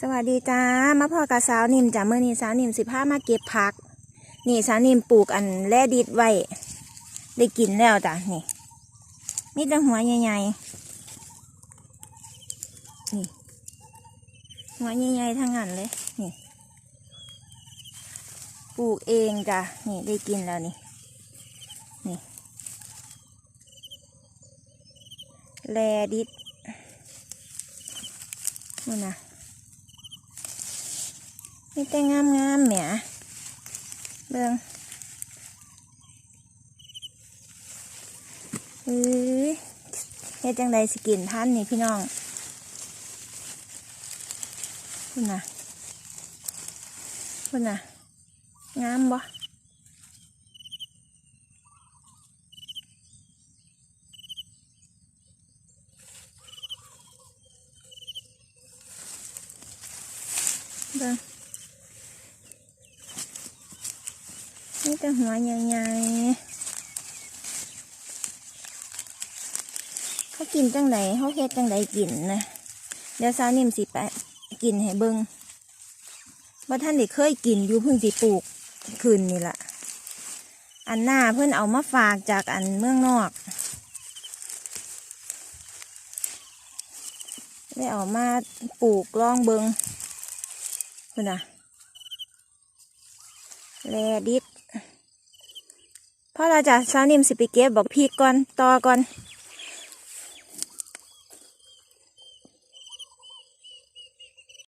สวัสดีจ้ามาพ่อกับสาวนิมจ้าเมื่อนี้สาวนิมสิพามาเก็บผัก นี่สาวนิมปลูกอันแร่ดิดไว้ได้กินแล้วจ้ะนี่มีแต่หัวใหญ่ๆนี่หัวใหญ่ๆทั้งนั้นเลยนี่ปลูกเองจ้ะนี่ได้กินแล้วนี่นี่แร่ดิดนู่นนะ มีแต่งามงามๆแหมเบิ่งเอ้ยเฮ็ดจังใดสกินท่านนี่พี่น้องคุณน่ะคุณน่ะงามบ่เบิ่ง นี่แต่หัวใหญ่ๆเขากินจังไดเขาเฮ็ดจังไดกินนะเดี๋ยวสาวนิ่มสิไปกินให้เบิงว่าท่านได้เคยกินอยู่เพิ่งสิปลูกคืนนี่ละอันหน้าเพื่อนเอามาฝากจากอันเมืองนอกได้เอามาปลูกล่องเบิงคุณน่ะ แลดิดพอเราจะสาวนิมสิไปเก็บบอกพีกก่อนต่อก่อน